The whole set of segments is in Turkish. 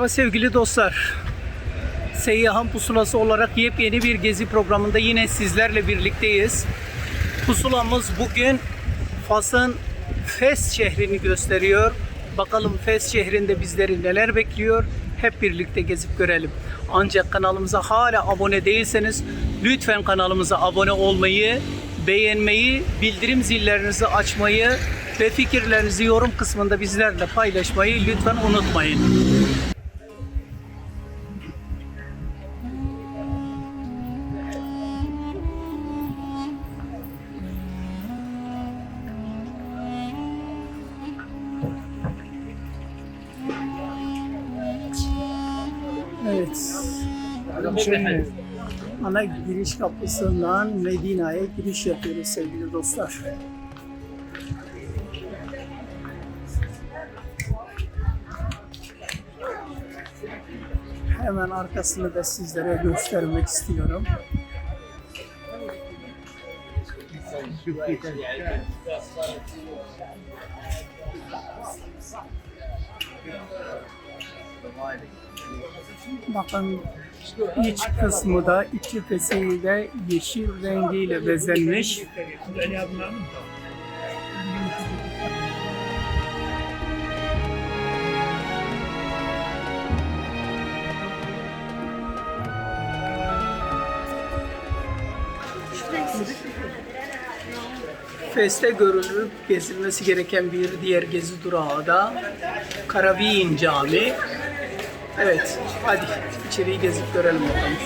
Merhaba sevgili dostlar. Seyyahan Pusulası olarak yepyeni bir gezi programında yine sizlerle birlikteyiz. Pusulamız bugün Fas'ın Fes şehrini gösteriyor. Bakalım Fes şehrinde bizleri neler bekliyor? Hep birlikte gezip görelim. Ancak kanalımıza hala abone değilseniz lütfen kanalımıza abone olmayı, beğenmeyi, bildirim zillerinizi açmayı ve fikirlerinizi yorum kısmında bizlerle paylaşmayı lütfen unutmayın. Şimdi ana giriş kapısından Medine'ye giriş yapıyoruz sevgili dostlar. Hemen arkasını da sizlere göstermek istiyorum. Bakın iç kısmı da iç cephesiyle yeşil rengiyle bezenmiş. Fes'te görülüp gezilmesi gereken bir diğer gezi durağı da Karaviyin Camii. Evet, hadi içeriği gezip görelim bakalım.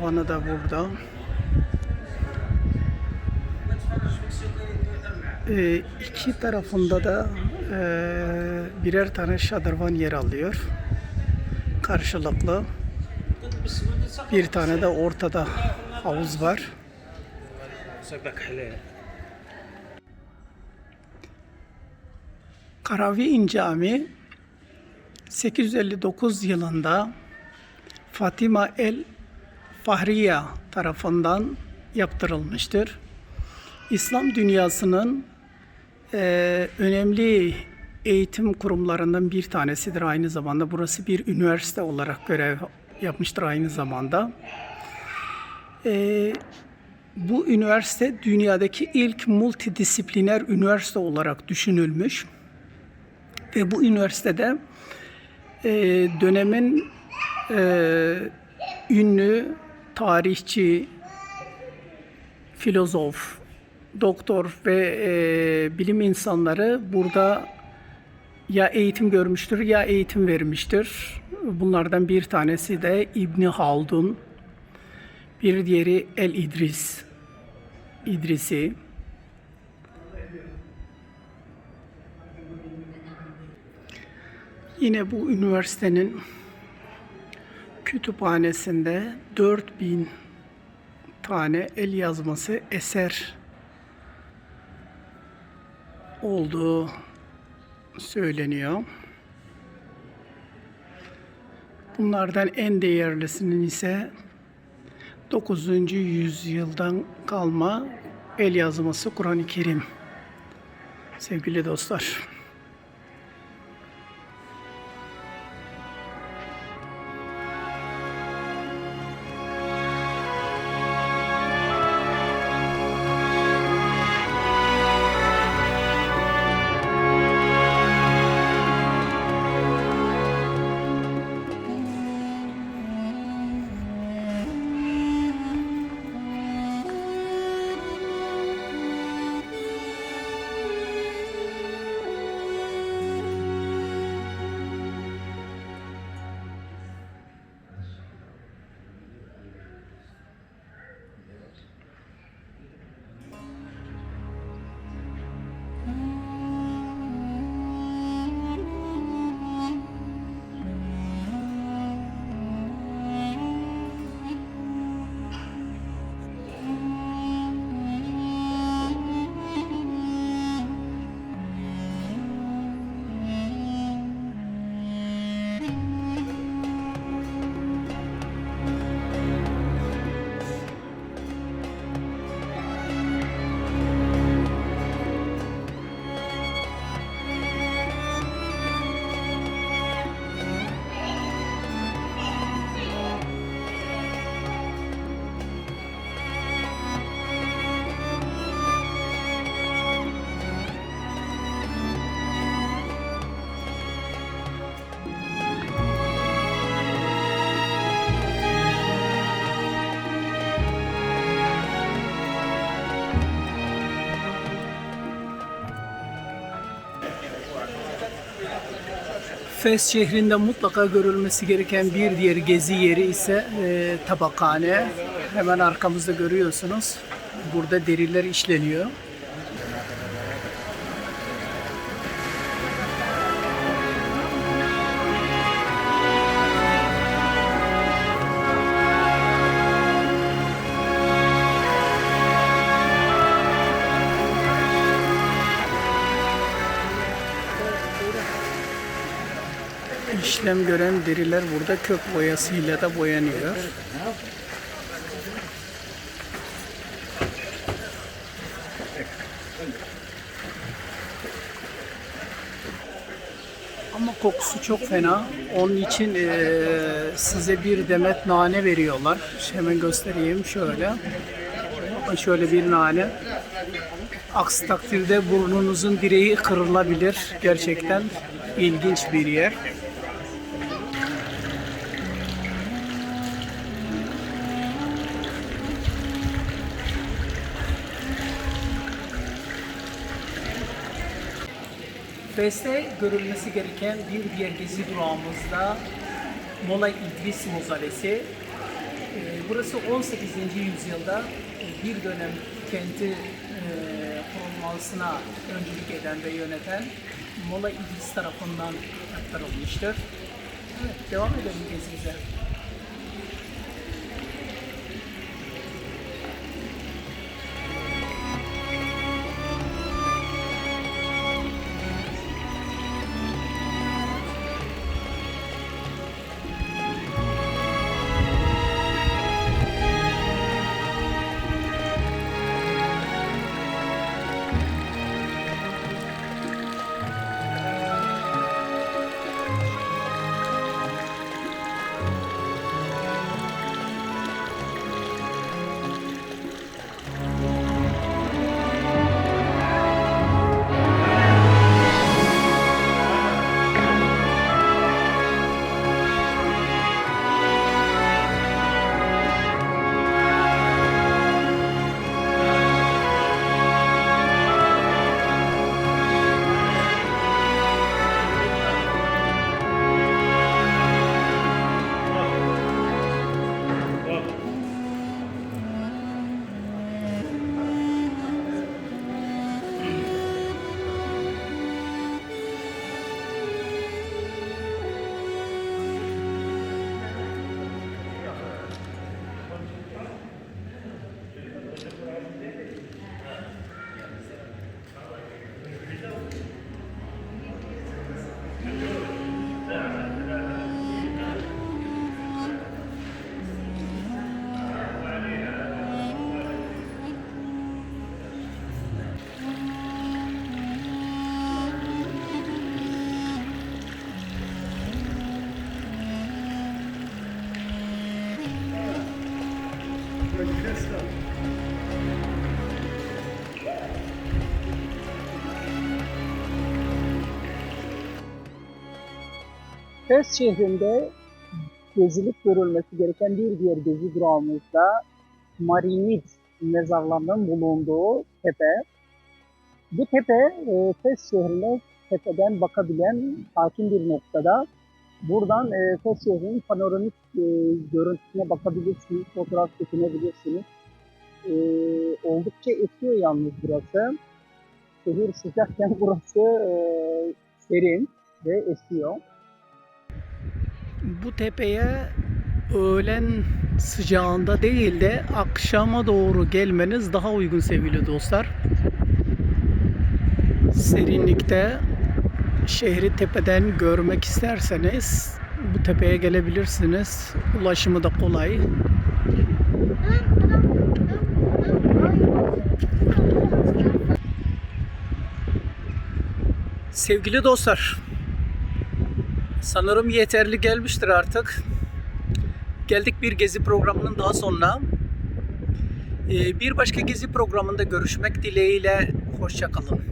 Şadırvanı da burada. Ee, iki tarafında da e, birer tane şadırvan yer alıyor. Karşılıklı. Bir tane de ortada havuz var. Karaviin Camii 859 yılında Fatima el Fahriye tarafından yaptırılmıştır. İslam dünyasının eee, önemli eğitim kurumlarından bir tanesidir aynı zamanda. Burası bir üniversite olarak görev yapmıştır aynı zamanda. Eee, bu üniversite dünyadaki ilk multidisipliner üniversite olarak düşünülmüş ve bu üniversitede e, dönemin e, ünlü tarihçi, filozof, doktor ve e, bilim insanları burada ya eğitim görmüştür ya eğitim vermiştir. Bunlardan bir tanesi de İbni Haldun, bir diğeri El İdris, İdrisi. Yine bu üniversitenin kütüphanesinde 4000 tane el yazması eser olduğu söyleniyor. Bunlardan en değerlisinin ise 9. yüzyıldan kalma el yazması Kur'an-ı Kerim. Sevgili dostlar. Fes şehrinde mutlaka görülmesi gereken bir diğer gezi yeri ise e, tabakhane. Hemen arkamızda görüyorsunuz. Burada deriler işleniyor. İşlem gören deriler burada kök boyasıyla da boyanıyor. Ama kokusu çok fena. Onun için eee, size bir demet nane veriyorlar. Hemen göstereyim şöyle. Bakın şöyle bir nane. Aksi takdirde burnunuzun direği kırılabilir. Gerçekten ilginç bir yer. Feste görülmesi gereken bir diğer gezi durağımızda Mola İdris Mozaresi. Ee, Burası 18. yüzyılda e, bir dönem kenti e, korunmasına öncülük eden ve yöneten Mola İdris tarafından aktarılmıştır. Evet, devam edelim gezimize. Fes şehrinde gezilip görülmesi gereken bir diğer gezi durağımız da Marinid mezarlarının bulunduğu tepe. Bu tepe e, Fes şehrine tepeden bakabilen hakim bir noktada Buradan e, şehrinin panoramik e, görüntüsüne bakabilirsiniz, fotoğraf çekinebilirsiniz. E, oldukça esiyor yalnız burası. Şehir sıcakken burası e, serin ve esiyor. Bu tepeye öğlen sıcağında değil de akşama doğru gelmeniz daha uygun sevgili dostlar. Serinlikte şehri tepeden görmek isterseniz bu tepeye gelebilirsiniz. Ulaşımı da kolay. Sevgili dostlar, sanırım yeterli gelmiştir artık. Geldik bir gezi programının daha sonuna. Ee, Bir başka gezi programında görüşmek dileğiyle. Hoşçakalın.